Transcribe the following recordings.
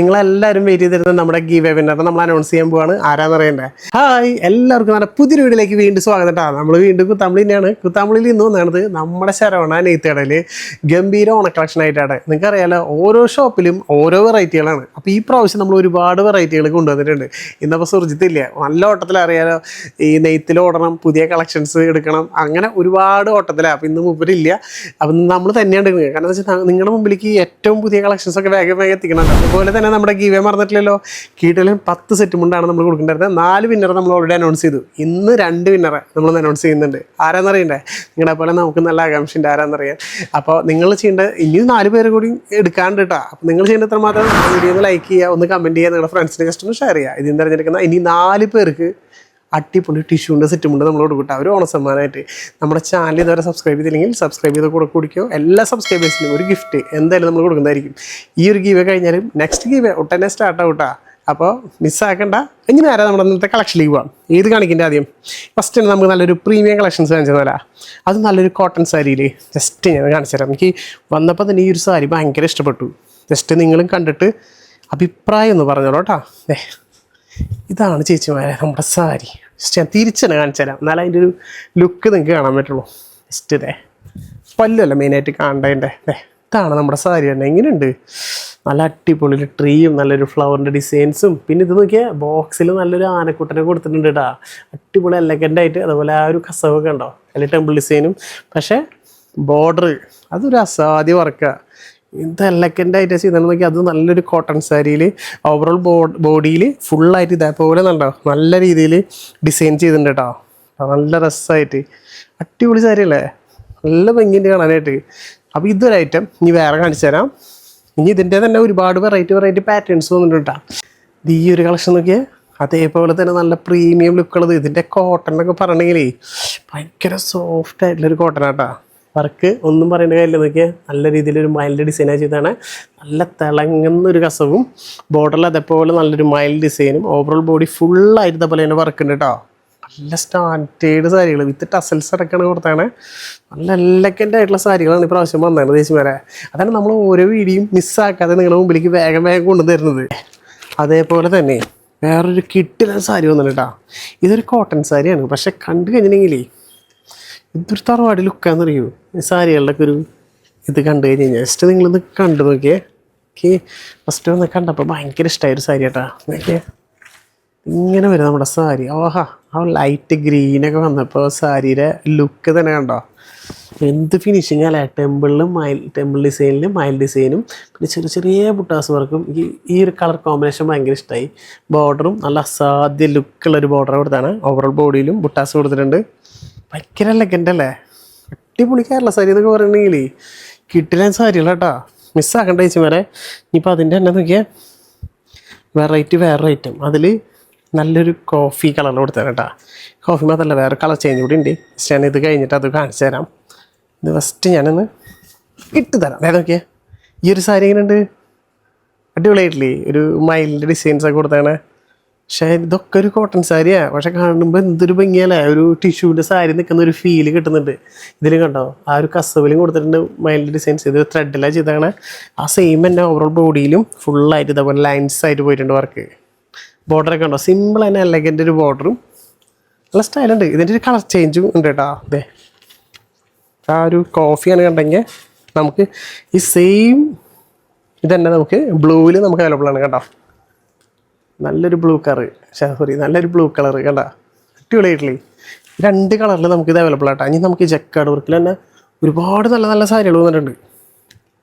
നിങ്ങളെല്ലാവരും വെയിറ്റ് ചെയ്തിരുന്ന നമ്മുടെ ഗീവ് വിന്നർ നമ്മൾ അനൗൺസ് ചെയ്യാൻ പോവാണ്. ആരാന്നറിയണ്ടേ ഹായ് എല്ലാവർക്കും നമ്മുടെ പുതിയൊരു വീഡിയോയിലേക്ക് വീണ്ടും സ്വാഗതം കേട്ടോ നമ്മൾ വീണ്ടും കുത്താമ്പളി തന്നെയാണ്. കുത്താമ്പളിയിൽ ഇന്ന് വന്നത് നമ്മുടെ ശരവണ നെയ്ത്തേടയിൽ ഗംഭീര ഓണ കളക്ഷൻ ആയിട്ടാണ്. നിങ്ങൾക്ക് അറിയാലോ ഓരോ ഷോപ്പിലും ഓരോ വെറൈറ്റികളാണ് അപ്പോൾ ഈ പ്രാവശ്യം നമ്മൾ ഒരുപാട് വെറൈറ്റികൾ കൊണ്ടുവന്നിട്ടുണ്ട്. ഇന്നപ്പോൾ സുർജിത്തില്ല നല്ല ഓട്ടത്തിൽ അറിയാലോ. ഈ നെയ്ത്തിൽ ഓടണം പുതിയ കളക്ഷൻസ് എടുക്കണം അങ്ങനെ ഒരുപാട് ഓട്ടത്തിലാണ് അപ്പോൾ ഇന്ന് മുമ്പിലില്ല അപ്പം നമ്മൾ തന്നെയാണ് കാരണം എന്താ വെച്ചാൽ നിങ്ങളുടെ മുമ്പിലേക്ക് ഏറ്റവും പുതിയ കളക്ഷൻസ് ഒക്കെ വേഗം വേഗം എത്തിക്കണം. അതുപോലെ തന്നെ നമ്മുടെ ഗീവേ മറന്നിട്ടില്ലല്ലോ. കീട്ടിലും പത്ത് സെറ്റ് മുണ്ടാണ് നമ്മൾ കൊടുക്കേണ്ടത് നാല് വിന്നർ നമ്മൾ ഓൾറെഡി അനൗൺസ് ചെയ്തു. ഇന്ന് രണ്ട് വിന്നറെ നമ്മൾ അനൗൺസ് ചെയ്യുന്നുണ്ട്. ആരാന്നറിയണ്ടേ? നിങ്ങളെ പോലെ നമുക്ക് നല്ല ആകാംക്ഷയുണ്ട് ആരാന്നറിയാൻ. അപ്പോൾ നിങ്ങൾ ചെയ്യേണ്ട ഇനിയും നാല് പേര് കൂടി എടുക്കാണ്ട് കേട്ടോ അപ്പോൾ നിങ്ങൾ ചെയ്യേണ്ട എത്ര മാത്രം വീഡിയോ ഒന്ന് ലൈക്ക് ചെയ്യുക ഒന്ന് കമന്റ് ചെയ്യുക നിങ്ങളുടെ ഫ്രണ്ട്സിനെ ജസ്റ്റ് ഒന്ന് ഷെയർ ചെയ്യുക. ഇതിൽ തിരഞ്ഞെടുക്കുന്ന ഇനി നാല് പേർക്ക് അടിപൊളി ടിഷ്യൂണ്ട് സെറ്റുമുണ്ട് നമ്മളോട് കൂട്ടാ. ഒരു ഓണസമ്മാനമായിട്ട്. നമ്മുടെ ചാനൽ ഇതുവരെ സബ്സ്ക്രൈബ് ചെയ്തില്ലെങ്കിൽ സബ്സ്ക്രൈബ് ചെയ്ത് കൂടെ കുടിക്കോ. എല്ലാ സബ്സ്ക്രൈബേഴ്സിനും ഒരു ഗിഫ്റ്റ് എന്തായാലും നമ്മൾ കൊടുക്കുന്നതായിരിക്കും. ഈ ഒരു ഗീവ് കഴിഞ്ഞാലും നെക്സ്റ്റ് ഗീവ് ഒട്ടനെ സ്റ്റാർട്ട് ആവട്ടാ അപ്പോൾ മിസ്സാക്കണ്ട ഇങ്ങനെ ആരാ നമ്മുടെ ഇന്നത്തെ കളക്ഷനിലേക്ക് പോവാം. ഏത് കാണിക്കേണ്ട ആദ്യം? ഫസ്റ്റ് തന്നെ നമുക്ക് നല്ലൊരു പ്രീമിയം കളക്ഷൻസ് കാണിച്ചതല്ല അത് നല്ലൊരു കോട്ടൺ സാരിയിൽ ജസ്റ്റ് ഞാൻ കാണിച്ചു തരാം. എനിക്ക് വന്നപ്പോൾ തന്നെ ഈ ഒരു സാരി ഭയങ്കര ഇഷ്ടപ്പെട്ടു. ജസ്റ്റ് നിങ്ങളും കണ്ടിട്ട് അഭിപ്രായം ഒന്ന് പറഞ്ഞോളൂ കേട്ടോ ഇതാണ് ചേച്ചിമാരെ നമ്മുടെ സാരി. ജസ്റ്റ് ഞാൻ തിരിച്ചെന്നെ കാണിച്ചു തരാം. എന്നാലും അതിന്റെ ഒരു ലുക്ക് നിങ്ങൾക്ക് കാണാൻ പറ്റുള്ളൂ. ജസ്റ്റ് ഇതേ. പല്ലല്ല മെയിനായിട്ട് കാണേണ്ടതിന്റെ. ദേ ഇതാണ് നമ്മുടെ സാരി തന്നെ. എങ്ങനെയുണ്ട്? നല്ല അടിപൊളി ട്രീയും നല്ലൊരു ഫ്ലവറിന്റെ ഡിസൈൻസും പിന്നെ ഇത് നോക്കിയാൽ ബോക്സിൽ നല്ലൊരു ആനക്കുട്ടനെ കൊടുത്തിട്ടുണ്ട് കേട്ടോ അടിപൊളി എലഗന്റ് ആയിട്ട് അതുപോലെ ആ ഒരു കസവൊക്കെ ഉണ്ടോ? അതിൽ ടെമ്പിൾ ഡിസൈനും പക്ഷേ ബോർഡർ അതൊരു അസാധ്യ വർക്കാണ് ഇത് എലക്കന്റ് ആയിട്ട് ചെയ്താൽ നോക്കി അത് നല്ലൊരു കോട്ടൺ സാരിയിൽ ഓവറോൾ ബോഡിയിൽ ഫുള്ളായിട്ട് ഇതേപോലെ ഉണ്ടോ നല്ല രീതിയിൽ ഡിസൈൻ ചെയ്തിട്ടുണ്ട് കേട്ടോ നല്ല രസമായിട്ട് അടിപൊളി സാരി അല്ലേ നല്ല ഭംഗിയുണ്ട് കാണാനായിട്ട്. അപ്പോൾ ഇതൊരു ഐറ്റം ഇനി വേറെ കാണിച്ചു തരാം. ഇനി ഇതിന്റെ തന്നെ ഒരുപാട് വെറൈറ്റി വെറൈറ്റി പാറ്റേൺസ് വന്നിട്ടുണ്ട് കേട്ടോ ഈ ഒരു കളക്ഷൻ നോക്കിയേ. അതേപോലെ തന്നെ നല്ല പ്രീമിയം ലുക്കുള്ളത് ഇതിന്റെ കോട്ടൺ എന്നൊക്കെ പറയണമെങ്കിലേ ഭയങ്കര സോഫ്റ്റ് ആയിട്ടുള്ളൊരു കോട്ടൺ ആട്ടാ വർക്ക് ഒന്നും പറയേണ്ട കാര്യമില്ല. നോക്കിയാൽ നല്ല രീതിയിലൊരു മൈൽഡ് ഡിസൈനാണ് ചെയ്താണ് നല്ല തിളങ്ങുന്ന ഒരു കസവും ബോർഡറിൽ അതേപോലെ നല്ലൊരു മൈൽഡ് ഡിസൈനും ഓവറോൾ ബോഡി ഫുള്ളായിട്ട് ഇതേപോലെ തന്നെ വർക്ക് ഉണ്ട് കേട്ടോ നല്ല സ്റ്റാൻഡേർഡ് സാരികൾ വിത്ത് ടസൽസ് അടക്കാണ് കൊടുത്താണ് നല്ല എല്ലക്കന്റെ ആയിട്ടുള്ള സാരികളാണ് ഈ പ്രാവശ്യം വന്നത് വരെ അതാണ് നമ്മൾ ഓരോ വീഡിയോയും മിസ്സാക്കാതെ നിങ്ങളുടെ മുമ്പിലേക്ക് വേഗം വേഗം കൊണ്ടുവരുന്നത്. അതേപോലെ തന്നെ വേറൊരു കിട്ടില്ല സാരി വന്നിട്ടാ ഇതൊരു കോട്ടൺ സാരിയാണ്. പക്ഷെ കണ്ടു കഴിഞ്ഞിട്ടുണ്ടെങ്കിലേ ഇതൊരു തറവാടി ലുക്കാന്നറിയോ സാരികളുടെ ഒരു ഇത് കണ്ടു കഴിഞ്ഞ് കഴിഞ്ഞാൽ ജസ്റ്റ് നിങ്ങളൊന്ന് കണ്ടു നോക്കിയേ. ഓക്കെ ഫസ്റ്റ് ഒന്ന് കണ്ടപ്പോൾ ഭയങ്കര ഇഷ്ടമായ ഒരു സാരി കേട്ടാ നോക്കിയേ. ഇങ്ങനെ വരും നമ്മുടെ സാരി. ഓഹാ ആ ലൈറ്റ് ഗ്രീനൊക്കെ വന്നപ്പോൾ സാരിയുടെ ലുക്ക് തന്നെ കണ്ടോ? എന്ത് ഫിനിഷിങ് അല്ലേ? ടെമ്പിളിലും മൈൽ ടെമ്പിൾ ഡിസൈനിലും മൈൽ ഡിസൈനും പിന്നെ ചെറിയ ചെറിയ ബുട്ടാസ് വർക്കും ഈ ഈ ഒരു കളർ കോമ്പിനേഷൻ ഭയങ്കര ഇഷ്ടമായി ബോർഡറും നല്ല അസാധ്യ ലുക്കുള്ള ഒരു ബോർഡർ കൊടുത്താണ്. ഓവറോൾ ബോഡിയിലും ബുട്ടാസ് കൊടുത്തിട്ടുണ്ട്. ഭയങ്കര ലെഗന്റ് അല്ലേ? അടിപൊളി കേരള സാരി എന്നൊക്കെ പറയണമെങ്കിൽ കിട്ടില്ല സാരികൾ കേട്ടോ. മിസ്സാക്കണ്ട ചേച്ചി വരെ ഇനിയിപ്പോൾ അതിന്റെ തന്നെ നോക്കിയാൽ വെറൈറ്റി വേറെ ഐറ്റം അതിൽ നല്ലൊരു കോഫി കളർ കൊടുത്തരാം കേട്ടോ. കോഫി മാത്രമല്ല വേറെ കളർ ചേഞ്ച് കൂടി ഉണ്ട്. ഞാൻ ഇത് കഴിഞ്ഞിട്ട് അത് കാണിച്ചു തരാം. ഇത് ഫസ്റ്റ് ഞാനൊന്ന് ഇട്ട് തരാം. അതായത് നോക്കിയേ. ഈ ഒരു സാരി എങ്ങനെയുണ്ട്? അടിപൊളിയായിട്ടില്ലേ? ഒരു മൈലിന്റെ ഡിസൈൻസ് ഒക്കെ കൊടുത്താണ് പക്ഷേ ഇതൊക്കെ ഒരു കോട്ടൺ സാരിയാണ് പക്ഷെ കാണുമ്പോൾ എന്തൊരു ഭംഗിയല്ലേ? ഒരു ടിഷ്യൂവിന്റെ സാരി നിൽക്കുന്ന ഒരു ഫീൽ കിട്ടുന്നുണ്ട്. ഇതിൽ കണ്ടോ? ആ ഒരു കസവിലും കൊടുത്തിട്ടുണ്ട് മൈൽഡ് ഡിസൈൻസ് ഇത് ത്രെഡിലാണ് ചെയ്താണ് ആ സെയിം തന്നെ ഓവറോൾ ബോഡിയിലും ഫുള്ളായിട്ട് ഇതേപോലെ ലൈൻസ് ആയിട്ട് പോയിട്ടുണ്ട് വർക്ക് ബോർഡറൊക്കെ ഉണ്ടോ സിമ്പിൾ തന്നെ എലഗന്റ് ഒരു ബോർഡറും നല്ല സ്റ്റൈലുണ്ട് ഇതിന്റെ ഒരു കളർ ചേഞ്ചും ഉണ്ട് കേട്ടോ. അതെ ആ ഒരു കോഫിയാണ് കണ്ടെങ്കിൽ നമുക്ക് ഈ സെയിം ഇതന്നെ നമുക്ക് ബ്ലൂവിൽ നമുക്ക് അവൈലബിൾ ആണ് കേട്ടോ. നല്ലൊരു ബ്ലൂ കളർ സോറി നല്ലൊരു ബ്ലൂ കളർ കേട്ടോ അടിപൊളിയായിട്ടില്ലേ? രണ്ട് കളറിൽ നമുക്ക് ഇത് അവൈലബിൾ ആട്ടോ. ഇനി നമുക്ക് ജക്കാട് വർക്കിൽ തന്നെ ഒരുപാട് നല്ല നല്ല സാരികൾ വന്നിട്ടുണ്ട്.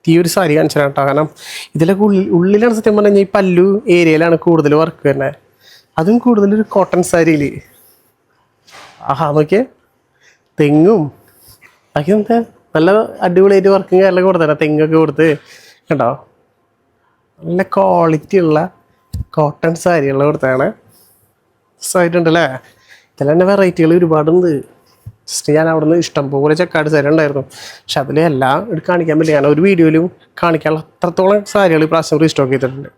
ഈ ഒരു സാരി കാണിച്ചു കേട്ടോ. കാരണം ഇതിലൊക്കെ ഉള്ളിൽ ഉള്ളിലാണ് സത്യം പറഞ്ഞു കഴിഞ്ഞാൽ ഈ പല്ലു ഏരിയയിലാണ് കൂടുതൽ വർക്ക് വരുന്നത് അതും കൂടുതലൊരു കോട്ടൺ സാരിയിൽ ആഹാ നോക്കിയേ. തെങ്ങും ബാക്കി എന്താ നല്ല അടിപൊളിയായിട്ട് വർക്കും കാര്യങ്ങളൊക്കെ കൊടുത്തരാം. തെങ്ങൊക്കെ കൊടുത്ത് കേട്ടോ നല്ല ക്വാളിറ്റി ഉള്ള കോട്ടൺ സാരികൾ കൊടുത്താണ് രസമായിട്ടുണ്ടല്ലേ? ഇതിൽ തന്നെ വെറൈറ്റികൾ ഒരുപാടുണ്ട്. ജസ്റ്റ് ഞാൻ അവിടെ നിന്ന് ഇഷ്ടംപോലെ ചക്കാട് സാരി ഉണ്ടായിരുന്നു. പക്ഷെ അതിലെല്ലാം കാണിക്കാൻ പറ്റില്ല. ഞാൻ ഒരു വീഡിയോയിലും കാണിക്കാനുള്ള അത്രത്തോളം സാരികൾ ഈ പ്രാവശ്യം റീസ്റ്റോക്ക് ചെയ്തിട്ടുണ്ട്.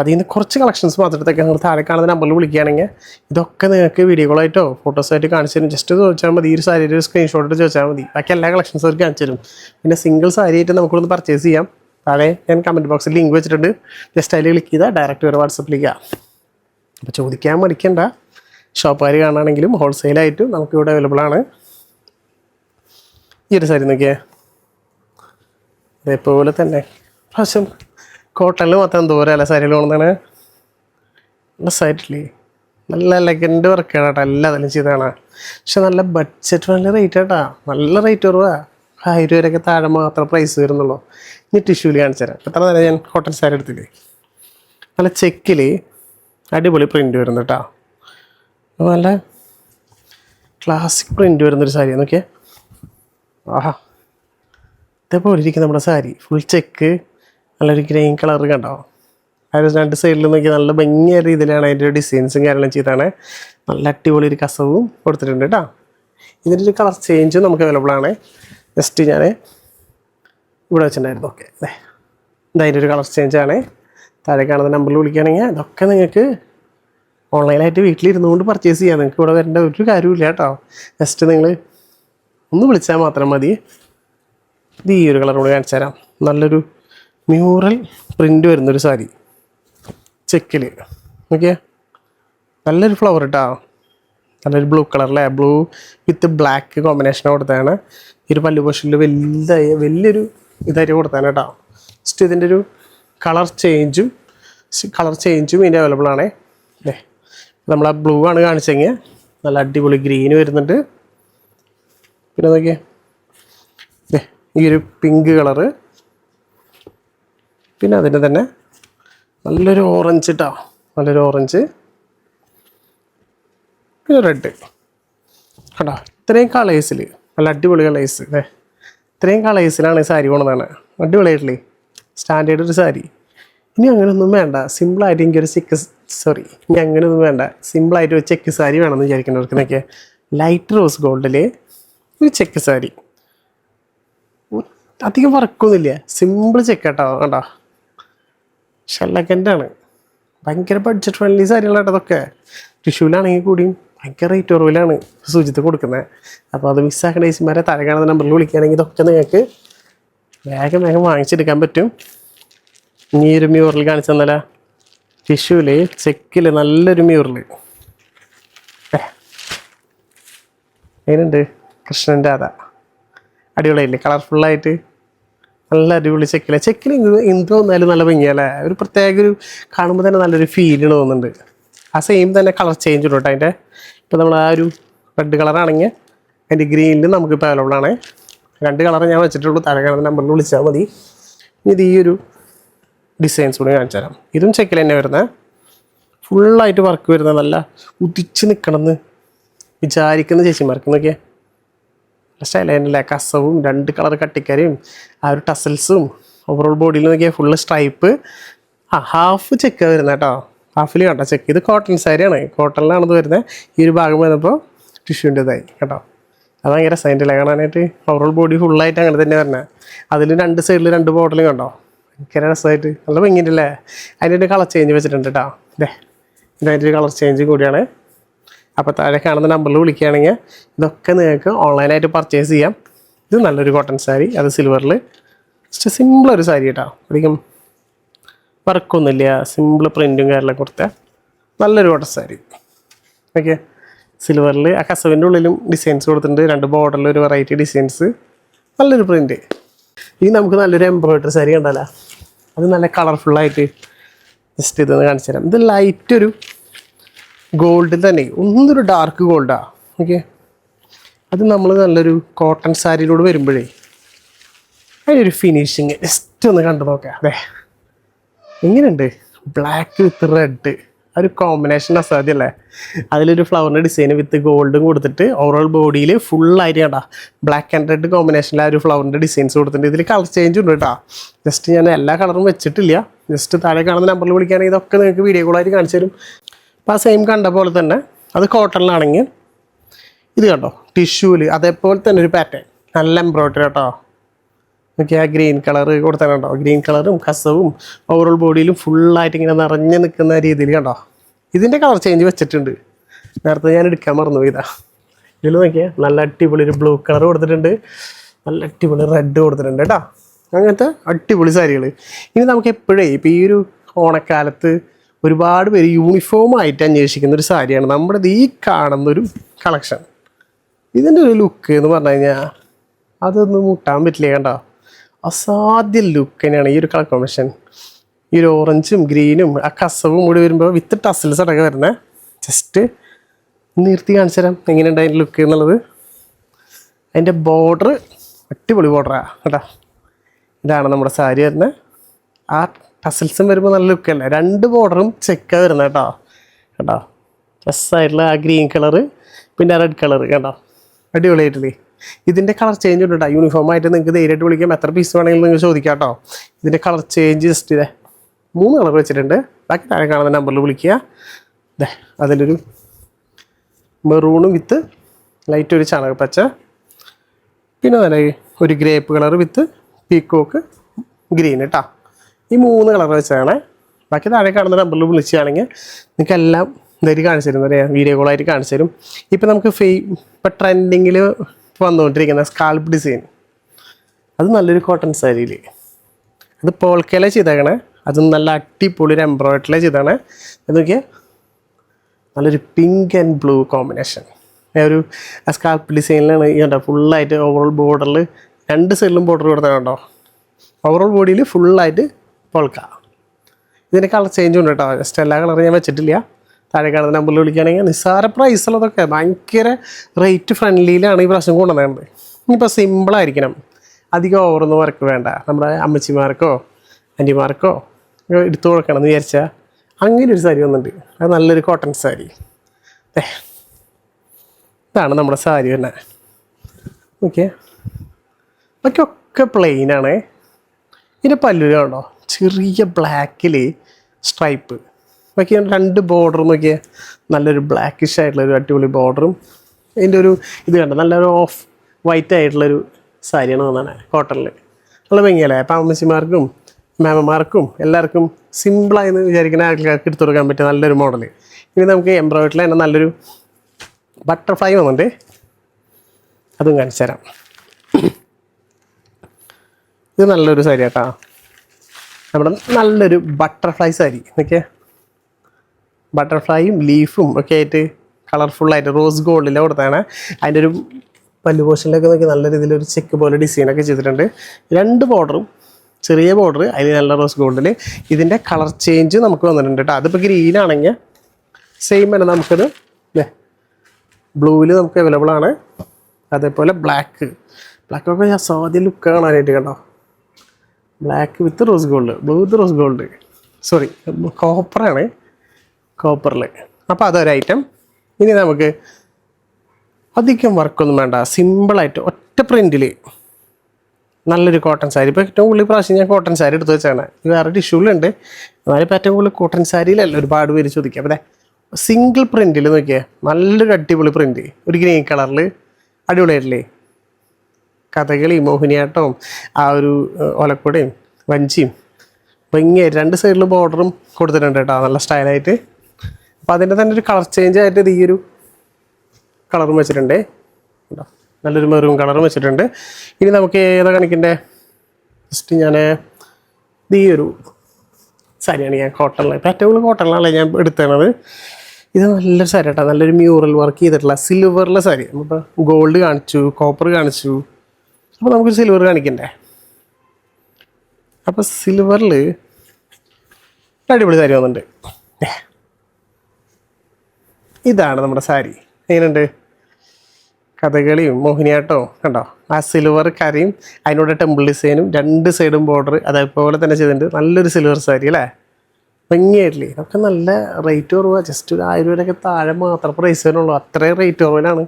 അതിൽ നിന്ന് കുറച്ച് കളക്ഷൻസ് മാത്രത്തേക്ക് നിങ്ങൾ താഴെ കാണുന്ന നമ്പറിൽ വിളിക്കുകയാണെങ്കിൽ ഇതൊക്കെ നിങ്ങൾക്ക് വീഡിയോകളായിട്ടോ ഫോട്ടോസായിട്ട് കാണിച്ചു തരും. ജസ്റ്റ് ചോദിച്ചാൽ മതി ഈ ഒരു സാരിയുടെ സ്ക്രീൻഷോട്ട് ചോദിച്ചാൽ മതി. ബാക്കി എല്ലാ കളക്ഷൻസ് അവർ കാണിച്ചു തരും. പിന്നെ സിംഗിൾ സാരി ആയിട്ട് നമുക്കൊന്ന് പർച്ചേസ് ചെയ്യാം. താഴെ ഞാൻ കമന്റ് ബോക്സിൽ ലിങ്ക് വെച്ചിട്ടുണ്ട്. ജസ്റ്റ് അതിൽ ക്ലിക്ക് ചെയ്താൽ ഡയറക്റ്റ് വരെ വാട്സപ്പിലേക്ക് അപ്പോൾ ചോദിക്കാൻ മടിക്കണ്ട. ഷോപ്പുകാർ കാണുകയാണെങ്കിലും ഹോൾസെയിലായിട്ടും നമുക്കിവിടെ അവൈലബിൾ ആണ്. ഈ ഒരു സാരി നോക്കിയേ. അതേപോലെ തന്നെ. പ്രാവശ്യം കോട്ടണിൽ എന്തോരം അല്ല സാരികൾ കൊണ്ടാണ് നല്ല സൈറ്റില്ലേ നല്ല ലെഗൻഡ് വർക്കാണ് കേട്ടോ എല്ലാ അതിലും ചെയ്തതാണ്. പക്ഷെ നല്ല ബഡ്ജറ്റ് നല്ല റേറ്റ് കേട്ടാ നല്ല റേറ്റ് കുറവാ. ആയിരം രൂപയൊക്കെ താഴെ മാത്രം പ്രൈസ് വരുന്നുള്ളൂ. ഇനി ടിഷ്യൂൽ കാണിച്ചു തരാം. എത്ര നേരം ഞാൻ കോട്ടൺ സാരി എടുത്തില്ലേ? നല്ല ചെക്കിൽ അടിപൊളി പ്രിന്റ് വരുന്നു കേട്ടോ. നല്ല ക്ലാസിക് പ്രിന്റ് വരുന്നൊരു സാരി നോക്കിയേ. ആഹാ. ഇതേപോലെ ഇരിക്കും നമ്മുടെ സാരി. ഫുൾ ചെക്ക് നല്ലൊരു ഗ്രീൻ കളർ കണ്ടോ? ആ രണ്ട് സൈഡിൽ നോക്കി നല്ല ഭംഗിയായ രീതിയിലാണ് അതിന്റെ ഡിസൈൻസും കാര്യങ്ങളും ചെയ്താണ് നല്ല അടിപൊളി ഒരു കസവും കൊടുത്തിട്ടുണ്ട് കേട്ടോ. ഇതിന്റെ ഒരു കളർ ചേഞ്ച് നമുക്ക് അവൈലബിൾ ആണ്. ജസ്റ്റ് ഞാൻ ഇവിടെ വെച്ചിട്ടുണ്ടായിരുന്നു. ഓക്കെ അതെ ഇതതിന്റെ ഒരു കളർ ചേഞ്ച് ആണ്. താഴെ കാണുന്ന നമ്പറിൽ വിളിക്കുകയാണെങ്കിൽ അതൊക്കെ നിങ്ങൾക്ക് ഓൺലൈനായിട്ട് വീട്ടിലിരുന്നുകൊണ്ട് പർച്ചേസ് ചെയ്യാം. നിങ്ങൾക്ക് ഇവിടെ വരേണ്ട ഒരു കാര്യമില്ല കേട്ടോ. ജസ്റ്റ് നിങ്ങൾ ഒന്ന് വിളിച്ചാൽ മാത്രം മതി. ഇത് ഈ ഒരു കളർ കൂടെ കാണിച്ചു തരാം നല്ലൊരു മ്യൂറൽ പ്രിന്റ് വരുന്നൊരു സാരി. ചെക്കിൽ. ഓക്കെ നല്ലൊരു ഫ്ലവർ കേട്ടോ നല്ലൊരു ബ്ലൂ കളറല്ലേ ബ്ലൂ വിത്ത് ബ്ലാക്ക് കോമ്പിനേഷൻ കൊടുത്തതാണ്. ഈ ഒരു പല്ലു പോഷനിൽ വലുതായ വലിയൊരു ഇതായിട്ട് കൊടുത്താണ് കേട്ടോ ജസ്റ്റ് ഇതിന്റെ ഒരു കളർ ചേഞ്ചും കളർ ചേഞ്ചും ഇതിന്റെ അവൈലബിൾ ആണേ. അല്ലേ നമ്മൾ ആ ബ്ലൂ ആണ് കാണിച്ചെങ്കിൽ നല്ല അടിപൊളി ഗ്രീൻ വരുന്നുണ്ട്. പിന്നെ നോക്കിയേ? ഈ ഒരു പിങ്ക് കളറ് പിന്നെ അതിന്റെ തന്നെ നല്ലൊരു ഓറഞ്ച് കേട്ടോ നല്ലൊരു ഓറഞ്ച് പിന്നെ റെഡ് കേട്ടോ ഇത്രയും കളേഴ്സിൽ നല്ല അടിപൊളി കളേഴ്സ് അല്ലേ ഇത്രയും കളേഴ്സിലാണ് ഈ സാരി കൊണ്ടതാണ് അടിപൊളിയായിട്ടില്ലേ സ്റ്റാൻഡേർഡ് ഒരു സാരി. ഇനി അങ്ങനെയൊന്നും വേണ്ട. സിമ്പിളായിട്ട് എനിക്കൊരു ചെക്ക് സോറി ഇനി അങ്ങനെയൊന്നും വേണ്ട. സിമ്പിളായിട്ട് ഒരു ചെക്ക് സാരി വേണമെന്ന് വിചാരിക്കുന്നവർക്കെന്നൊക്കെ ലൈറ്റ് റോസ് ഗോൾഡിൽ ഒരു ചെക്ക് സാരി. അധികം വർക്കൊന്നുമില്ല സിമ്പിൾ ചെക്ക് കേട്ടോ കണ്ടോ? ഷെല്ലക്കന്റാണ് ഭയങ്കര ബഡ്ജറ്റ് ഫ്രണ്ട്ലി സാരികളാണ് അതൊക്കെ ടിഷ്യൂലാണെങ്കിൽ കൂടിയും ഭയങ്കര റേറ്റ് കുറവിലാണ് സൂചിത്ത് കൊടുക്കുന്നത്. അപ്പോൾ അത് മിസ്സാക്കണ ഏച്ചിമാരെ താഴെ കാണുന്ന നമ്പറിൽ വിളിക്കുകയാണെങ്കിൽ ഇതൊക്കെ നിങ്ങൾക്ക് വേഗം വേഗം വാങ്ങിച്ചെടുക്കാൻ പറ്റും. ഈ ഒരു മ്യൂറിൽ കാണിച്ചു തന്നല്ല ടിഷ്യൂൽ ചെക്കിൽ നല്ലൊരു മ്യൂറിൽ എങ്ങനെയുണ്ട് കൃഷ്ണന്റെ അതാ. അടിപൊളിയായില്ലേ? കളർഫുള്ളായിട്ട് നല്ല അടിപൊളി ചെക്കില ചെക്കിൽ എന്ത് വന്നാലും നല്ല ഭംഗിയല്ലേ ഒരു പ്രത്യേക ഒരു കാണുമ്പോൾ തന്നെ നല്ലൊരു ഫീലിന് തോന്നുന്നുണ്ട്. ആ സെയിം തന്നെ കളർ ചേഞ്ച് ഉണ്ട് കേട്ടോ അതിന്റെ. ഇപ്പോൾ നമ്മൾ ആ ഒരു റെഡ് കളറാണെങ്കിൽ അതിന്റെ ഗ്രീനിൽ നമുക്കിപ്പോൾ അവൈലബിൾ ആണ്. രണ്ട് കളർ ഞാൻ വെച്ചിട്ടുള്ളൂ. താഴെ കാണുന്ന നമ്പറിൽ വിളിച്ചാൽ മതി. ഇനി ഇത് ഈ ഒരു ഡിസൈൻസ് കൂടി കാണിച്ചു തരാം. ഇതും ചെക്കിൽ തന്നെ വരുന്നത് ഫുള്ളായിട്ട് വർക്ക് വരുന്നത് നല്ല ഉദിച്ച് നിൽക്കണമെന്ന് വിചാരിക്കുന്ന ചേച്ചിമാർക്ക്. നോക്കിയാൽ സ്റ്റൈലല്ലേ കസവും രണ്ട് കളർ കട്ടിക്കറിയും ആ ഒരു ടസൽസും ഓവറോൾ ബോഡിയിൽ നോക്കിയാൽ ഫുള്ള് സ്ട്രൈപ്പ് ആ ഹാഫ് ചെക്ക് വരുന്നത് കേട്ടോ ഹാഫിൽ കണ്ടോ? ചെക്ക് ഇത് കോട്ടൺ സാരിയാണ് കോട്ടണിലാണത് വരുന്നത് ഈ ഒരു ഭാഗം വന്നപ്പോൾ ടിഷ്യൂന്റെതായി കേട്ടോ. അത് ഭയങ്കര രസമായിട്ടില്ല കാണാനായിട്ട് ഓവറോൾ ബോഡി ഫുള്ളായിട്ട് അങ്ങനെ തന്നെ വരുന്നത് അതിൽ രണ്ട് സൈഡിൽ രണ്ട് ബോട്ടിലും കണ്ടോ? ഭയങ്കര രസമായിട്ട് നല്ല ഭംഗിയുണ്ടല്ലേ? അതിന്റെ ഒരു കളർ ചേഞ്ച് വെച്ചിട്ടുണ്ട് കേട്ടോ ഇതേ ഇതതിന്റെ ഒരു കളർ ചേഞ്ച് കൂടിയാണ്. അപ്പോൾ താഴെ കാണുന്ന നമ്പറിൽ വിളിക്കുകയാണെങ്കിൽ ഇതൊക്കെ നിങ്ങൾക്ക് ഓൺലൈനായിട്ട് പർച്ചേസ് ചെയ്യാം. ഇത് നല്ലൊരു കോട്ടൺ സാരി അത് സിൽവറിൽ ജസ്റ്റ് സിമ്പിൾ ഒരു സാരി കേട്ടോ അധികം വർക്കൊന്നുമില്ല സിമ്പിൾ പ്രിന്റും കാര്യങ്ങളൊക്കെ കൊടുത്ത നല്ലൊരു കോട്ടൺ സാരി ഓക്കെ സിൽവറിൽ ആ കസവിന്റെ ഉള്ളിലും ഡിസൈൻസ് കൊടുത്തിട്ടുണ്ട്. രണ്ട് ബോർഡറിൽ ഒരു വെറൈറ്റി ഡിസൈൻസ് നല്ലൊരു പ്രിന്റ് ഇനി നമുക്ക് നല്ലൊരു എംബ്രോയിഡറി സാരി കണ്ടല്ലോ അത് നല്ല കളർഫുള്ളായിട്ട് ജസ്റ്റ് ഇതൊന്ന് കാണിച്ചു തരാം ഇത് ലൈറ്റ് ഒരു ഗോൾഡിൽ തന്നെ. ഒന്നൊരു ഡാർക്ക് ഗോൾഡാ ഓക്കെ അത് നമ്മൾ നല്ലൊരു കോട്ടൺ സാരിയിലൂടെ വരുമ്പോഴേ അതിനൊരു ഫിനിഷിങ് ജസ്റ്റ് ഒന്ന് കണ്ടു നോക്കാം. അതെ. എങ്ങനെയുണ്ട്? ബ്ലാക്ക് വിത്ത് റെഡ് ആ ഒരു കോമ്പിനേഷൻ അസാധ്യല്ലേ? അതിലൊരു ഫ്ലവറിന്റെ ഡിസൈൻ വിത്ത് ഗോൾഡും കൊടുത്തിട്ട് ഓവറോൾ ബോഡിയിൽ ഫുള്ളായിട്ട് കേട്ടാ ബ്ലാക്ക് ആൻഡ് റെഡ് കോമ്പിനേഷനിൽ ആ ഒരു ഫ്ലവറിന്റെ ഡിസൈൻസ് കൊടുത്തിട്ടുണ്ട്. ഇതിൽ കളർ ചേഞ്ച് ഉണ്ട് കേട്ടോ. ജസ്റ്റ് ഞാൻ എല്ലാ കളറും വെച്ചിട്ടില്ല. ജസ്റ്റ് താഴെ കാണുന്ന നമ്പറിൽ വിളിക്കുകയാണെങ്കിൽ ഇതൊക്കെ നിങ്ങൾക്ക് വീഡിയോ കോളായിട്ട് കാണിച്ചു തരും. അപ്പോൾ ആ സെയിം കണ്ട പോലെ തന്നെ അത് കോട്ടണിലാണെങ്കിൽ ഇത് കണ്ടോ? ടിഷ്യൂവിൽ അതേപോലെ തന്നെ ഒരു പാറ്റേൺ നല്ല എംബ്രോയിഡറി കേട്ടോ നോക്കിയാൽ ആ ഗ്രീൻ കളർ കൊടുത്തോ ഗ്രീൻ കളറും കസവും ഓവറോൾ ബോഡിയിലും ഫുള്ളായിട്ട് ഇങ്ങനെ നിറഞ്ഞു നിൽക്കുന്ന രീതിയിൽ കണ്ടോ? ഇതിന്റെ കളർ ചേഞ്ച് വെച്ചിട്ടുണ്ട്. നേരത്തെ ഞാൻ എടുക്കാൻ മറന്നു ഇതാ. ഇതിൽ നോക്കിയാൽ നല്ല അടിപൊളി ഒരു ബ്ലൂ കളർ കൊടുത്തിട്ടുണ്ട്. നല്ല അടിപൊളി റെഡ് കൊടുത്തിട്ടുണ്ട് കേട്ടോ. അങ്ങനത്തെ അടിപൊളി സാരികൾ ഇനി നമുക്ക് എപ്പോഴേ ഇപ്പോൾ ഈ ഒരു ഓണക്കാലത്ത് ഒരുപാട് പേര് യൂണിഫോം ആയിട്ട് അന്വേഷിക്കുന്ന ഒരു സാരിയാണ് നമ്മുടെ ഈ കാണുന്ന ഒരു കളക്ഷൻ ഇതിന്റെ ഒരു ലുക്ക് എന്ന് പറഞ്ഞു കഴിഞ്ഞാൽ അതൊന്നും മുട്ടാൻ പറ്റില്ല കണ്ടോ? അസാധ്യ ലുക്ക് തന്നെയാണ് ഈ ഒരു കളർ കോമ്പിനേഷൻ ഈ ഒരു ഓറഞ്ചും ഗ്രീനും ആ കസവും കൂടി വരുമ്പോൾ വിത്ത് ടസിൽസ് അടക്കം വരുന്നത് ജസ്റ്റ് നിർത്തി കാണിച്ചു തരാം എങ്ങനെയുണ്ട് അതിന്റെ ലുക്ക് എന്നുള്ളത്. അതിന്റെ ബോർഡർ അടിപൊളി ബോർഡറാണ് കേട്ടോ ഇതാണ് നമ്മുടെ സാരി വരുന്നത് ആ ടസിൽസും വരുമ്പോൾ നല്ല ലുക്ക് അല്ലേ? രണ്ട് ബോർഡറും ചെക്ക വരുന്നത് കേട്ടോ. കേട്ടോ രസമായിട്ടുള്ള ആ ഗ്രീൻ കളറ് പിന്നെ റെഡ് കളർ കേട്ടോ അടിപൊളിയായിട്ടില്ലേ? ഇതിന്റെ കളർ ചേഞ്ച് ഉണ്ട് കേട്ടോ. യൂണിഫോം ആയിട്ട് നിങ്ങൾക്ക് ധൈര്യമായിട്ട് വിളിക്കാം. എത്ര പീസ് വേണമെങ്കിലും നിങ്ങൾ ചോദിക്കാം കേട്ടോ. ഇതിന്റെ കളർ ചേഞ്ച് ജസ്റ്റ് ഇതേ. മൂന്ന് കളർ വെച്ചിട്ടുണ്ട്. ബാക്കി താഴെ കാണുന്ന നമ്പറിൽ വിളിക്കുക. ഇതേ അതിലൊരു മെറൂണ് വിത്ത് ലൈറ്റ് ഒരു ചാണകപ്പച്ച പിന്നെ നല്ല ഒരു grape colour with peacock green കേട്ടോ. ഈ മൂന്ന് കളർ വെച്ചാണ്. ബാക്കി താഴെ കാണുന്ന നമ്പറിൽ വിളിച്ചാണെങ്കിൽ നിങ്ങൾക്ക് എല്ലാം ഇതായിട്ട് കാണിച്ചു തരും. പറയാം വീഡിയോ കോളായിട്ട് കാണിച്ചു തരും. ഇപ്പം നമുക്ക് ഫെയ് ഇപ്പം ട്രെൻഡിങ്ങിൽ വന്നുകൊണ്ടിരിക്കുന്ന സ്കാൽപ്പ് ഡിസൈൻ അത് നല്ലൊരു കോട്ടൺ സാരിയിൽ അത് പോൾക്കയിലെ ചെയ്തേക്കണേ. അത് നല്ല അടിപൊളി ഒരു എംബ്രോയിഡറിലെ ചെയ്താണ് അത് നോക്കിയാൽ നല്ലൊരു പിങ്ക് ആൻഡ് ബ്ലൂ കോമ്പിനേഷൻ ഒരു സ്കാൽപ്പ് ഡിസൈനിലാണ് ഈ കണ്ടോ ഫുള്ളായിട്ട് ഓവറോൾ ബോർഡറിൽ രണ്ട് സൈഡിലും ബോർഡർ കൊടുത്താൽ കണ്ടോ ഓവറോൾ ബോഡിയിൽ ഫുള്ളായിട്ട് പൊൾക്ക. ഇതിന്റെ കളർ ചേഞ്ച് ഉണ്ട് കേട്ടോ. ജസ്റ്റ് എല്ലാ കളറും ഞാൻ വെച്ചിട്ടില്ല. താഴെ കാണുന്ന നമ്പറിൽ വിളിക്കുകയാണെങ്കിൽ നിസ്സാര പ്രൈസുള്ളതൊക്കെ ഭയങ്കര റേറ്റ് ഫ്രണ്ട്ലിയിലാണ് ഈ പ്രാവശ്യം കൊണ്ടുവന്നത്. ഇനിയിപ്പോൾ സിമ്പിളായിരിക്കണം അധികം ഓവറൊന്നും വർക്ക് വേണ്ട. നമ്മുടെ അമ്മച്ചിമാർക്കോ ആന്റിമാർക്കോ എടുത്തു കൊടുക്കണം എന്ന് വിചാരിച്ചാൽ അങ്ങനെ ഒരു സാരി വന്നിട്ടുണ്ട്. അത് നല്ലൊരു കോട്ടൺ സാരി. ഏ ഇതാണ് നമ്മുടെ സാരി തന്നെ. ഓക്കെ ബാക്കിയൊക്കെ പ്ലെയിനാണ് ഇതിന്റെ പല്ലു കണ്ടോ ചെറിയ ബ്ലാക്കിൽ സ്ട്രൈപ്പ് ബാക്കി രണ്ട് ബോർഡറും നോക്കിയാൽ നല്ലൊരു ബ്ലാക്കിഷ് ആയിട്ടുള്ളൊരു അടിപൊളി ബോർഡറും അതിന്റെ ഒരു ഇത് കണ്ട? നല്ലൊരു ഓഫ് വൈറ്റ് ആയിട്ടുള്ളൊരു സാരിയാണ് തന്നെ കോട്ടണിൽ നല്ല ഭംഗിയല്ലേ? അപ്പം അമ്മച്ചിമാർക്കും മാമന്മാർക്കും എല്ലാവർക്കും സിമ്പിളായെന്ന് വിചാരിക്കുന്ന ആൾക്കാർക്ക് എടുത്തു കൊടുക്കാൻ പറ്റിയ നല്ലൊരു മോഡൽ ഇനി നമുക്ക് എംബ്രോയിഡറിൽ തന്നെ നല്ലൊരു ബട്ടർഫ്ലൈ വന്നിട്ട് അതും കാണിച്ചു തരാം ഇത് നല്ലൊരു സാരി കേട്ടോ നമ്മുടെ നല്ലൊരു ബട്ടർഫ്ലൈ സാരി എന്നൊക്കെ ബട്ടർഫ്ലൈയും ലീഫും ഒക്കെ ആയിട്ട് കളർഫുള്ളായിട്ട് റോസ് ഗോൾഡിലെ കൊടുത്താണ് അതിന്റെ ഒരു പല്ലു പോഷനിലൊക്കെ നോക്കി നല്ല രീതിയിൽ ഒരു ചെക്ക് പോലെ ഡിസൈനൊക്കെ ചെയ്തിട്ടുണ്ട്. രണ്ട് ബോർഡറും ചെറിയ ബോർഡർ അതിൽ നല്ല റോസ് ഗോൾഡിൽ ഇതിന്റെ കളർ ചേഞ്ച് നമുക്ക് വന്നിട്ടുണ്ട് കേട്ടോ. അതിപ്പോൾ ഗ്രീൻ ആണെങ്കിൽ സെയിം തന്നെ നമുക്കത് അല്ലേ ബ്ലൂവിൽ നമുക്ക് അവൈലബിൾ ആണ്. അതേപോലെ ബ്ലാക്ക് ബ്ലാക്ക് ഒക്കെ ഞാൻ സാധ്യ ലുക്ക് കാണാനായിട്ട് കേട്ടോ black with rose gold blue with rose gold sorry കോപ്പറാണ് കോപ്പറിൽ അപ്പോൾ അതൊരു ഐറ്റം ഇനി നമുക്ക് അധികം വർക്കൊന്നും വേണ്ട. സിമ്പിളായിട്ട് ഒറ്റ പ്രിന്റിൽ നല്ലൊരു കോട്ടൺ സാരി ഇപ്പോൾ ഏറ്റവും കൂടുതൽ പ്രാവശ്യം ഞാൻ കോട്ടൺ സാരി എടുത്ത് വെച്ചാണ്. വേറെ ടിഷ്യൂലുണ്ട് എന്നാലും ഇപ്പോൾ ഏറ്റവും കൂടുതൽ കോട്ടൺ സാരിയിലല്ല ഒരുപാട് പേര് ചോദിക്കുക അപ്പോൾ സിംഗിൾ പ്രിന്റിൽ നോക്കിയേ. നല്ലൊരു അടിപൊളി പ്രിന്റ് ഒരു ഗ്രീൻ കളറിൽ അടിപൊളിയായിട്ടില്ലേ? കഥകളി മോഹിനിയാട്ടവും ആ ഒരു ഓലക്കുടയും വഞ്ചിയും ഭംഗിയായിട്ട് രണ്ട് സൈഡിൽ ബോർഡറും കൊടുത്തിട്ടുണ്ട് കേട്ടോ നല്ല സ്റ്റൈലായിട്ട് അപ്പോൾ അതിന്റെ തന്നെ ഒരു കളർ ചേഞ്ച് ആയിട്ട് ഇത് ഈ ഒരു കളറും വെച്ചിട്ടുണ്ട്. കണ്ടോ? നല്ലൊരു മെറൂൺ കളറും വെച്ചിട്ടുണ്ട്. ഇനി നമുക്ക് ഏതാ കാണിക്കണ്ടേ? ജസ്റ്റ് ഞാൻ ഈ ഒരു സാരിയാണ് ഞാൻ കോട്ടണിൽ ഇപ്പോൾ ഏറ്റവും കൂടുതൽ കോട്ടണിലാണ് ഞാൻ എടുത്തത് ഇത് നല്ലൊരു സാരി കേട്ടോ നല്ലൊരു മ്യൂറൽ വർക്ക് ചെയ്തിട്ടുള്ള സിൽവറിലെ സാരി. നമ്മളിപ്പോൾ ഗോൾഡ് കാണിച്ചു കോപ്പർ കാണിച്ചു അപ്പോൾ നമുക്ക് സിൽവർ കാണിക്കണ്ടേ? അപ്പോൾ സിൽവറിൽ അടിപൊളി സാരി വന്നിട്ടുണ്ട്. ഇതാണ് നമ്മുടെ സാരി. എങ്ങനെയുണ്ട്? കഥകളിയും മോഹിനിയാട്ടവും കണ്ടോ? ആ സിൽവർ കറിയും അതിനോട് ടെമ്പിൾ ഡിസൈനും രണ്ട് സൈഡും ബോർഡർ അതേപോലെ തന്നെ ചെയ്തിട്ടുണ്ട്. നല്ലൊരു സിൽവർ സാരി അല്ലേ? ഭംഗിയായിട്ടില്ലേ? ഇതൊക്കെ നല്ല റേറ്റ് കുറവാണ് ജസ്റ്റ് ഒരു ആയിരം രൂപയൊക്കെ താഴെ മാത്രം പ്രൈസ് വരുന്നുള്ളൂ. അത്രയും റേറ്റ് കുറവിലാണ്.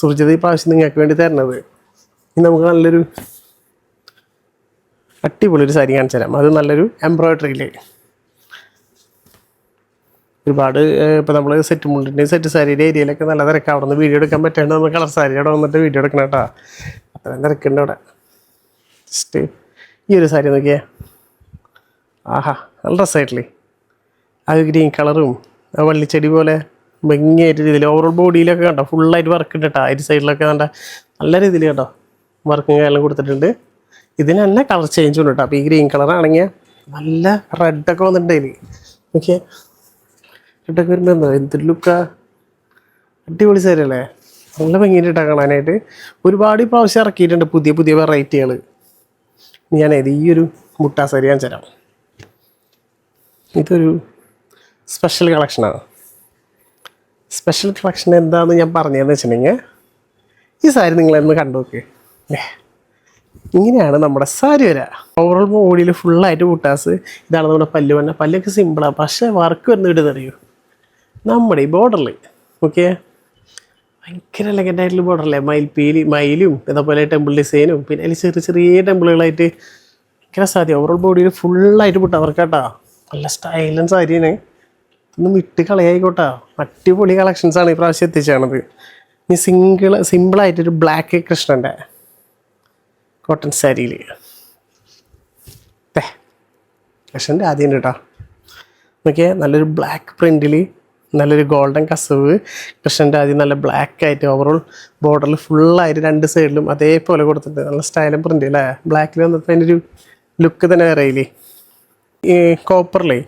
സുർജിത് ഈ പ്രാവശ്യം നിങ്ങൾക്ക് വേണ്ടി തരുന്നത്. ഇനി നമുക്ക് നല്ലൊരു അടിപൊളി ഒരു സാരി കാണിച്ചു തരാം. അത് നല്ലൊരു എംബ്രോയിഡറിയിൽ ഒരുപാട് ഇപ്പോൾ നമ്മൾ സെറ്റ് മുണ്ടിന്റെയും സെറ്റ് സാരിയുടെ ഏരിയയിലൊക്കെ നല്ല തിരക്കാം. അവിടെ നിന്ന് വീഡിയോ എടുക്കാൻ പറ്റാണ്ട് നമ്മൾ കളർ സാരി അവിടെ വന്നിട്ട് വീഡിയോ എടുക്കണം കേട്ടോ. അത്രയും തിരക്കുണ്ട് അവിടെ. ജസ്റ്റ് ഈ ഒരു സാരി നോക്കിയേ. ആഹാ നല്ല രസമായിട്ടില്ലേ ആ ഗ്രീൻ കളറും ആ വള്ളിച്ചെടി പോലെ ഭംഗിയായിട്ട് രീതിയിൽ ഓവറോൾ ബോഡിയിലൊക്കെ കണ്ടോ? ഫുള്ളായിട്ട് വർക്ക് ഉണ്ട് കേട്ടോ. ഒരു സൈഡിലൊക്കെ കണ്ട നല്ല രീതിയിൽ കേട്ടോ വർക്കും എല്ലാം കൊടുത്തിട്ടുണ്ട്. ഇതിന് തന്നെ കളർ ചേഞ്ച് ഉണ്ട് കേട്ടോ. അപ്പോൾ ഈ ഗ്രീൻ കളർ ആണെങ്കിൽ നല്ല റെഡൊക്കെ വന്നിട്ടുണ്ടെങ്കിൽ ഓക്കെ റെഡൊക്കെ വരുമ്പോൾ എന്താ എന്തൊരു ലുക്കാ അടിപൊളി സാരിയല്ലേ നല്ല ഭംഗിയിട്ടാ കാണാനായിട്ട്. ഒരുപാട് പ്രാവശ്യം ഇറക്കിയിട്ടുണ്ട് പുതിയ പുതിയ വെറൈറ്റികൾ ഞാൻ ഈ ഒരു മുട്ടാ സാരി ഞാൻ തരാം. ഇതൊരു സ്പെഷ്യൽ കളക്ഷനാണ് സ്പെഷ്യൽ കളക്ഷൻ എന്താണെന്ന് ഞാൻ പറഞ്ഞതെന്ന് വെച്ചിട്ടുണ്ടെങ്കിൽ ഈ സാരി നിങ്ങളൊന്ന് കണ്ടു നോക്കേ. ഇങ്ങനെയാണ് നമ്മുടെ സാരി വര. ഓവറോൾ ബോഡിയിൽ ഫുള്ളായിട്ട് കൂട്ടാസ് ഇതാണ് നമ്മുടെ പല്ല് വന്ന പല്ലൊക്കെ സിമ്പിളാണ് പക്ഷേ വർക്ക് വരുന്ന ഇവിടെ അറിയൂ? നമ്മുടെ ഈ ബോർഡറിൽ ഓക്കെ ഭയങ്കര എലഗന്റ് ആയിട്ടുള്ള ബോർഡറല്ലേ മയിൽപ്പീലി മയിലും അതേപോലെ ടെമ്പിൾ ഡിസൈനും പിന്നെ അതിൽ ചെറിയ ചെറിയ ടെമ്പിളുകളായിട്ട് ഭയങ്കര സാധ്യത ഓവറോൾ ബോഡിയിൽ ഫുള്ളായിട്ട് വിട്ട കേട്ടോ നല്ല സ്റ്റൈലൻ സാരിയാണ്. ഒന്നും വിട്ട് കളയായിക്കോട്ടാ. അടിപൊളി കളക്ഷൻസാണ് ഈ പ്രാവശ്യം എത്തിച്ചാണത് ഇനി സിംഗിൾ സിമ്പിളായിട്ടൊരു ബ്ലാക്ക് കൃഷ്ണന്റെ കോട്ടൺ സാരിയിൽ കഷന്റെ ആദ്യം കേട്ടോ. നോക്കിയാൽ നല്ലൊരു ബ്ലാക്ക് പ്രിന്റിൽ നല്ലൊരു ഗോൾഡൻ കസവ്. കൃഷ്ണന്റെ ആദ്യം നല്ല ബ്ലാക്ക് ആയിട്ട് ഓവറോൾ ബോർഡറിൽ ഫുള്ളായിട്ട് രണ്ട് സൈഡിലും അതേപോലെ കൊടുത്തിട്ടുണ്ട്. നല്ല സ്റ്റൈലും പ്രിന്റ് അല്ലേ? ബ്ലാക്കിൽ വന്നപ്പോൾ അതിന്റെ ഒരു ലുക്ക് തന്നെ വേറെ ഇല്ലേ ഈ കോപ്പറിലേ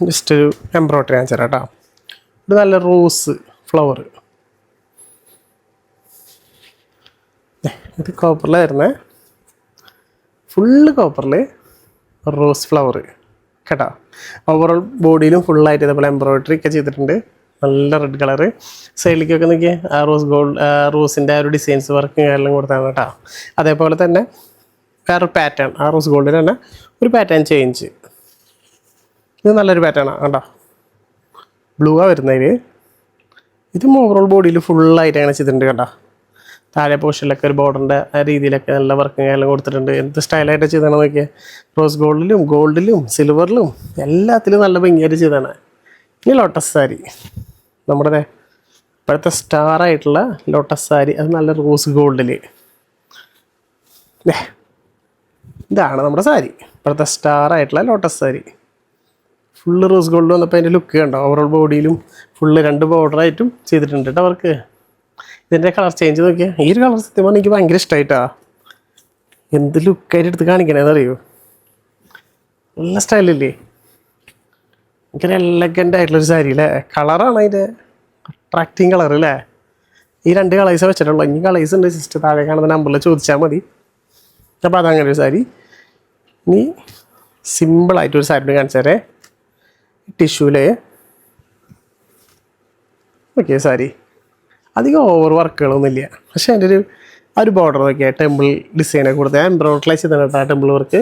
ജസ്റ്റ് ഒരു എംബ്രോയിഡറി ആണ് ചേട്ടാ കേട്ടോ. ഒരു നല്ല റോസ് ഫ്ലവർ ഇത് കോപ്പറിലായിരുന്നേ ഫുള്ള് കോപ്പറിൽ റോസ് ഫ്ലവർ കേട്ടോ. ഓവറോൾ ബോഡിയിലും ഫുള്ളായിട്ട് ഇതേപോലെ എംബ്രോയിഡറി ഒക്കെ ചെയ്തിട്ടുണ്ട്. നല്ല റെഡ് കളറ് സൈഡിലേക്കൊക്കെ നോക്കിയേ ആ റോസ് ഗോൾഡ് റോസിന്റെ ആ ഒരു ഡിസൈൻസ് വർക്കും എല്ലാം കൊടുത്താണ് കേട്ടോ. അതേപോലെ തന്നെ വേറൊരു പാറ്റേൺ ആ റോസ് ഗോൾഡിന് തന്നെ ഒരു പാറ്റേൺ ചേഞ്ച് ഇത് നല്ലൊരു പാറ്റേണാണ് കേട്ടോ ബ്ലൂ ആ വരുന്നതിൽ ഇതും ഓവറോൾ ബോഡിയിൽ ഫുള്ളായിട്ട് അങ്ങനെ ചെയ്തിട്ടുണ്ട് കേട്ടോ താഴെ പോർഷനിലൊക്കെ ഒരു ബോർഡറിന്റെ രീതിയിലൊക്കെ നല്ല വർക്കും എല്ലാം കൊടുത്തിട്ടുണ്ട്. എന്ത് സ്റ്റൈലായിട്ട് ചെയ്താണ് നോക്കിയാൽ റോസ് ഗോൾഡിലും ഗോൾഡിലും സിൽവറിലും എല്ലാത്തിലും നല്ല ഭംഗിയായിട്ട് ചെയ്താണ് ഇനി ലോട്ടസ് സാരി നമ്മുടെ ഇപ്പോഴത്തെ സ്റ്റാർ ആയിട്ടുള്ള ലോട്ടസ് സാരി അത് നല്ല റോസ് ഗോൾഡിൽ ഇതാണ് നമ്മുടെ സാരി ഇപ്പോഴത്തെ സ്റ്റാർ ആയിട്ടുള്ള lotus sari full rose gold വന്നപ്പോൾ അതിന്റെ ലുക്ക് കണ്ടോ? ഓവറോൾ ബോഡിയിലും ഫുള്ള് രണ്ട് ബോർഡറായിട്ടും ചെയ്തിട്ടുണ്ട് കേട്ടോ അവർക്ക് ഇതിന്റെ കളർ ചേഞ്ച് നോക്കിയാൽ ഈ ഒരു കളർ സത്യം എനിക്ക് ഭയങ്കര ഇഷ്ടമായിട്ടാ എന്ത് ലുക്കായിട്ട് എടുത്ത് കാണിക്കണേന്ന് അറിയോ നല്ല സ്റ്റൈലല്ലേ ഭയങ്കര എലഗന്റ് ആയിട്ടുള്ളൊരു സാരി അല്ലേ കളറാണ് അതിന്റെ അട്രാക്റ്റിങ് കളർ അല്ലേ ഈ രണ്ട് കളേഴ്സ് വെച്ചിട്ടുള്ളൂ. ഇനി കളേഴ്സ് ഉണ്ട്. ജസ്റ്റ് താഴെ കാണുന്ന നമ്പറിൽ ചോദിച്ചാൽ മതി. അപ്പോൾ അതങ്ങനെ ഒരു സാരി ഇനി സിമ്പിളായിട്ടൊരു സാരി കാണിച്ചു തരേ. ടിഷ്യൂലേ ഓക്കെ സാരി അധികം ഓവർ വർക്കുകളൊന്നുമില്ല പക്ഷേ എന്റെ ഒരു ആ ഒരു ബോർഡർ നോക്കിയാൽ ടെമ്പിൾ ഡിസൈനൊക്കെ കൊടുത്ത്. എംബ്രോയിഡറി ചെയ്തിട്ടുണ്ട് ആ ടെമ്പിൾ വർക്ക്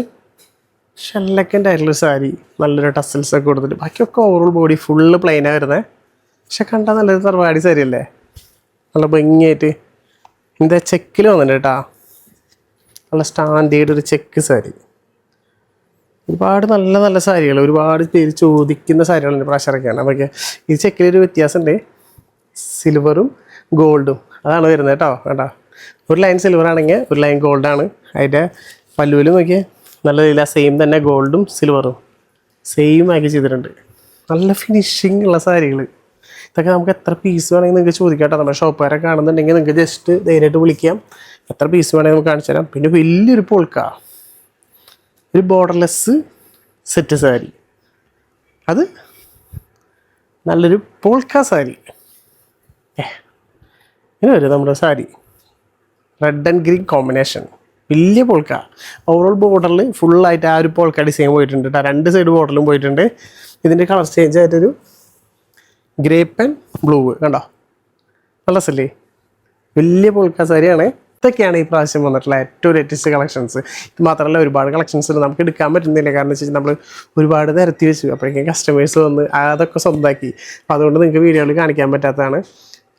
ഷെല്ലക്കന്റെ ആയിട്ടുള്ള സാരി നല്ലൊരു ടസൽസ് ഒക്കെ കൊടുത്തിട്ട്. ബാക്കിയൊക്കെ ഓവറോൾ ബോഡി ഫുള്ള് പ്ലെയിനാണ് വരുന്നത് പക്ഷെ കണ്ടാൽ നല്ലൊരു തറവാടി സാരി അല്ലേ? നല്ല ഭംഗിയായിട്ട്. എന്താ ചെക്കിൽ വന്നിട്ടുണ്ട് കേട്ടാ. നല്ല സ്റ്റാൻഡേർഡ് ഒരു ചെക്ക് സാരി. ഒരുപാട് നല്ല നല്ല സാരികൾ ഒരുപാട് പേര് ചോദിക്കുന്ന സാരികളുണ്ട് പ്രാവശ്യമൊക്കെയാണ് അപ്പോൾ ഈ ചെക്കിലൊരു വ്യത്യാസമുണ്ട്. സിൽവറും ഗോൾഡും അതാണ് വരുന്നത് കേട്ടോ കേട്ടോ ഒരു ലൈൻ സിൽവർ ആണെങ്കിൽ ഒരു ലൈൻ ഗോൾഡാണ് അതിന്റെ പല്ലുവിൽ നോക്കിയേ നല്ല രീതിയിൽ സെയിം തന്നെ ഗോൾഡും സിൽവറും സെയിം ആക്കി ചെയ്തിട്ടുണ്ട്. നല്ല ഫിനിഷിങ് ഉള്ള സാരികൾ ഇതൊക്കെ നമുക്ക് എത്ര പീസ് വേണമെങ്കിൽ നിങ്ങൾക്ക് ചോദിക്കാം നമ്മുടെ ഷോപ്പുകാരെ കാണുന്നുണ്ടെങ്കിൽ നിങ്ങൾക്ക് ജസ്റ്റ് ധൈര്യമായിട്ട് വിളിക്കാം. എത്ര പീസ് വേണമെങ്കിൽ നമുക്ക് കാണിച്ചു തരാം. പിന്നെ വലിയൊരു പോൾക്ക ഒരു ബോർഡർലെസ് സെറ്റ് സാരി. അത് നല്ലൊരു പോൾക്ക സാരി. ഇങ്ങനെ വരും നമ്മുടെ sari. Red and green combination വലിയ പോൾക്ക ഓവറോൾ ബോർഡറിൽ ഫുള്ളായിട്ട് ആ ഒരു പോൾക്ക ഡിസൈൻ പോയിട്ടുണ്ട് കേട്ടോ രണ്ട് സൈഡ് ബോർഡറിലും പോയിട്ടുണ്ട്. ഇതിന്റെ കളർ ചേഞ്ച് ആയിട്ടൊരു ഗ്രേപ്പ് ആൻഡ് ബ്ലൂ കണ്ടോ? നല്ല രസല്ലേ? വലിയ പോൾക്ക സാരിയാണ്. ഇതൊക്കെയാണ് ഈ പ്രാവശ്യം വന്നിട്ടുള്ള ഏറ്റവും ലേറ്റസ്റ്റ് കളക്ഷൻസ് ഇത് മാത്രമല്ല ഒരുപാട് കളക്ഷൻസ് നമുക്ക് എടുക്കാൻ പറ്റുന്നില്ല. കാരണം വെച്ച് നമ്മൾ ഒരുപാട് നിരത്തി വെച്ചു. അപ്പോഴേക്കും കസ്റ്റമേഴ്സ് വന്ന് അതൊക്കെ സ്വന്തമാക്കി അപ്പോൾ അതുകൊണ്ട് നിങ്ങൾക്ക് വീഡിയോയിൽ കാണിക്കാൻ പറ്റാത്തതാണ്.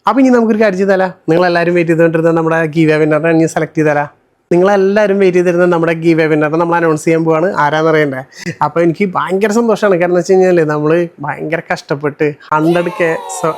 അപ്പോൾ ഇനി നമുക്കൊരു കാര്യം ചെയ്താലോ. നിങ്ങളെല്ലാവരും വെയിറ്റ് ചെയ്തുകൊണ്ടിരുന്ന നമ്മുടെ ഗീവ വിന്നറിനെ ഇനി സെലക്ട് ചെയ്താലാ. നിങ്ങളെല്ലാവരും വെയിറ്റ് ചെയ്തിരുന്ന നമ്മുടെ ഗീ വിന്നറിനെ നമ്മൾ അനൗൺസ് ചെയ്യാൻ പോവാണ്. ആരാന്ന് അറിയണ്ടേ? അപ്പോൾ എനിക്ക് ഭയങ്കര സന്തോഷമാണ്. കാരണം വെച്ച് കഴിഞ്ഞാൽ നമ്മൾ ഭയങ്കര കഷ്ടപ്പെട്ട് ഹൺഡ്രഡ് കെ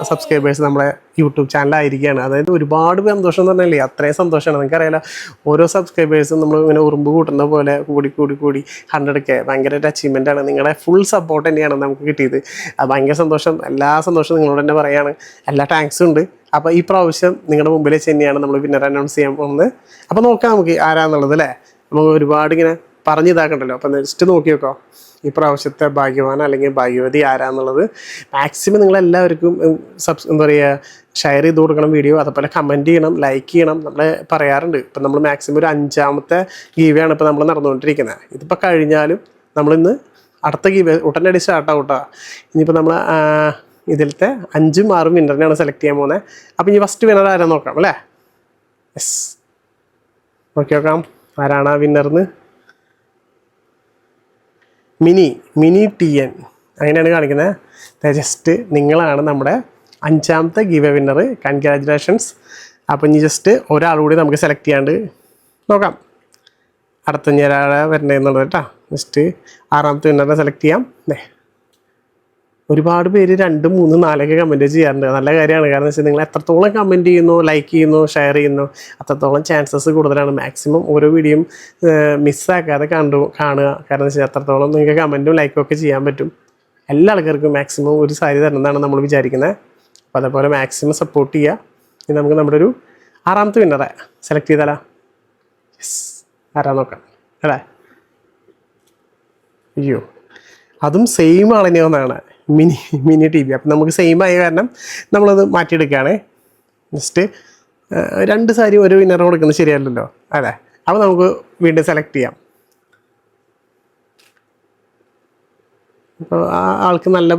സബ്സ്ക്രൈബേഴ്സ് നമ്മുടെ യൂട്യൂബ് ചാനലായിരിക്കുകയാണ് അതായത് ഒരുപാട് സന്തോഷം എന്ന് പറഞ്ഞാലേ അത്രയും സന്തോഷമാണ്. നിങ്ങൾക്കറിയാലോ ഓരോ സബ്സ്ക്രൈബേഴ്സും നമ്മൾ ഇങ്ങനെ ഉറുമ്പ് കൂട്ടുന്ന പോലെ കൂടി കൂടി കൂടി ഹൺഡ്രഡ് കെ ഭയങ്കര ഒരു അച്ചീവ്മെന്റ് ആണ്. നിങ്ങളുടെ ഫുൾ സപ്പോർട്ട് തന്നെയാണ് നമുക്ക് കിട്ടിയത്. ഭയങ്കര സന്തോഷം. എല്ലാ സന്തോഷവും നിങ്ങളോട് തന്നെ പറയാണ്. എല്ലാ താങ്ക്സും ഉണ്ട്. അപ്പോൾ ഈ പ്രാവശ്യം നിങ്ങളുടെ മുമ്പിൽ വെച്ച് തന്നെയാണ് നമ്മൾ വിന്നർ അനൗൺസ് ചെയ്യാൻ പോകുന്നത്. അപ്പോൾ നോക്കാം നമുക്ക് ആരാന്നുള്ളത് അല്ലേ? നമുക്ക് ഒരുപാട് ഇങ്ങനെ പറഞ്ഞു ഇതാക്കണ്ടല്ലോ. അപ്പം നെക്സ്റ്റ് നോക്കി നോക്കോ ഈ പ്രാവശ്യത്തെ ഭാഗ്യവാൻ അല്ലെങ്കിൽ ഭാഗ്യവതി ആരാന്നുള്ളത്. മാക്സിമം നിങ്ങളെല്ലാവർക്കും സബ്സ് എന്താ പറയുക ഷെയർ ചെയ്ത് കൊടുക്കണം വീഡിയോ അതുപോലെ കമന്റ് ചെയ്യണം ലൈക്ക് ചെയ്യണം നമ്മൾ പറയാറുണ്ട്. ഇപ്പം നമ്മൾ മാക്സിമം ഒരു അഞ്ചാമത്തെ ഗീവയാണ് ഇപ്പോൾ നമ്മൾ നടന്നുകൊണ്ടിരിക്കുന്നത്. ഇതിപ്പോൾ കഴിഞ്ഞാലും നമ്മളിന്ന് അടുത്ത ഗീവ് ഉടനടി സ്റ്റാർട്ട് ആവട്ടാ. ഇനിയിപ്പോൾ നമ്മൾ ഇതിലത്തെ അഞ്ചും ആറും വിന്നറിനെയാണ് സെലക്ട് ചെയ്യാൻ പോകുന്നത് അപ്പം ഇനി ഫസ്റ്റ് വിന്നർ ആരാ നോക്കാം അല്ലേ? യെസ് നോക്കി നോക്കാം ആരാണ് ആ വിന്നർന്ന് മിനി മിനി ടി എൻ. അങ്ങനെയാണ് കാണിക്കുന്നത് ജസ്റ്റ് നിങ്ങളാണ് നമ്മുടെ അഞ്ചാമത്തെ ഗീവ് വിന്നർ കൺഗ്രാജുലേഷൻസ് അപ്പം ഇനി ജസ്റ്റ് ഒരാൾ കൂടി നമുക്ക് സെലക്ട് ചെയ്യാണ്ട് നോക്കാം. അടുത്ത ഇനി ഒരാളെ വരണ്ടേന്നുള്ളത് കേട്ടോ. ജസ്റ്റ് ആറാമത്തെ വിന്നറിനെ സെലക്ട് ചെയ്യാം. ദേ ഒരുപാട് പേര് രണ്ടും മൂന്നും നാലൊക്കെ കമന്റ് ചെയ്യാറുണ്ട്. നല്ല കാര്യമാണ്. കാരണം വെച്ചാൽ നിങ്ങൾ എത്രത്തോളം കമന്റ് ചെയ്യുന്നു ലൈക്ക് ചെയ്യുന്നു ഷെയർ ചെയ്യുന്നു അത്രത്തോളം ചാൻസസ് കൂടുതലാണ്. മാക്സിമം ഓരോ വീഡിയോയും മിസ്സാക്കാതെ കണ്ടു കാണുക. കാരണം വെച്ചാൽ എത്രത്തോളം നിങ്ങൾക്ക് കമന്റും ലൈക്കും ഒക്കെ ചെയ്യാൻ പറ്റും. എല്ലാ ആൾക്കാർക്കും മാക്സിമം ഒരു സാരി തരണമെന്നാണ് നമ്മൾ വിചാരിക്കുന്നത് അപ്പോൾ അതേപോലെ മാക്സിമം സപ്പോർട്ട് ചെയ്യുക ഇനി നമുക്ക് നമ്മുടെ ഒരു ആറാമത്തെ വിന്നറെ സെലക്ട് ചെയ്താലാ? യെസ് ആരാ നോക്കാം. അല്ലേ? അയ്യോ. അതും സെയിം ആളിനെ ഒന്നാണ് മിനി മിനി ടി വി. അപ്പം നമുക്ക് സെയിം ആയ കാരണം നമ്മളത് മാറ്റിയെടുക്കുകയാണ്. ജസ്റ്റ് രണ്ട് സാരി ഒരു വിന്നർ കൊടുക്കുന്നത് ശരിയല്ലല്ലോ അതെ അപ്പോൾ നമുക്ക് വീണ്ടും സെലക്ട് ചെയ്യാം. അപ്പോൾ ആ ആൾക്ക് നല്ല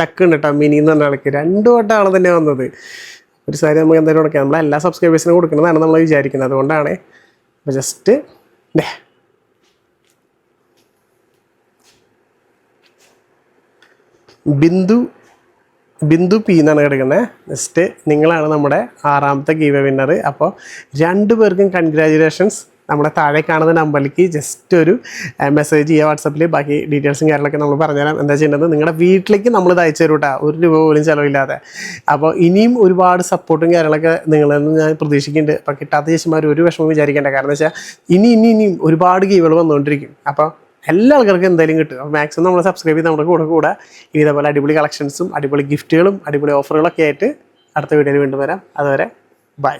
ലക്ക് ഉണ്ട് കേട്ടോ മിനി എന്ന് പറഞ്ഞ ആൾക്ക്. രണ്ട് വട്ടമാണ് തന്നെ വന്നത്. ഒരു സാരി നമുക്ക് എന്തായാലും കൊടുക്കാം നമ്മൾ എല്ലാ സബ്സ്ക്രൈബേഴ്സിനും കൊടുക്കുന്നതാണ് നമ്മൾ വിചാരിക്കുന്നത്. അതുകൊണ്ടാണ്. അപ്പോൾ ജസ്റ്റ് ബിന്ദു ബിന്ദു പി എന്നാണ് കിടക്കുന്നത്. നെക്സ്റ്റ് നിങ്ങളാണ് നമ്മുടെ ആറാമത്തെ ഗീവ വിന്നർ അപ്പോൾ രണ്ടു പേർക്കും കൺഗ്രാജുലേഷൻസ് നമ്മുടെ താഴെ കാണുന്ന നമ്പറിലേക്ക് ജസ്റ്റ് ഒരു മെസ്സേജ് ചെയ്യുക വാട്സപ്പിൽ ബാക്കി ഡീറ്റെയിൽസും കാര്യങ്ങളൊക്കെ നമ്മൾ പറഞ്ഞുതരാം. എന്താ ചെയ്യേണ്ടത്? നിങ്ങളുടെ വീട്ടിലേക്ക് നമ്മൾ ഇത് തരും കേട്ടോ ഒരു രൂപ പോലും ചിലവില്ലാതെ. അപ്പോൾ ഇനിയും ഒരുപാട് സപ്പോർട്ടും കാര്യങ്ങളൊക്കെ നിങ്ങളിൽ നിന്ന് ഞാൻ പ്രതീക്ഷിക്കുന്നുണ്ട്. അപ്പോൾ കിട്ടാത്ത ചേച്ചിമാർ ഒരു വിഷമം വിചാരിക്കേണ്ട. കാരണം വെച്ചാൽ ഇനി ഇനി ഇനിയും ഒരുപാട് ഗീവുകൾ വന്നുകൊണ്ടിരിക്കും. അപ്പോൾ എല്ലാ ആൾക്കാർക്കും എന്തായാലും കിട്ടും. അപ്പോൾ മാക്സിമം നമ്മൾ സബ്സ്ക്രൈബ് ചെയ്ത് നമ്മുടെ കൂടെ കൂടെ. ഇതേപോലെ അടിപൊളി കളക്ഷൻസും അടിപൊളി ഗിഫ്റ്റുകളും അടിപൊളി ഓഫറുകളൊക്കെ ആയിട്ട് അടുത്ത വീഡിയോയിൽ വീണ്ടും വരാം. അതുവരെ ബൈ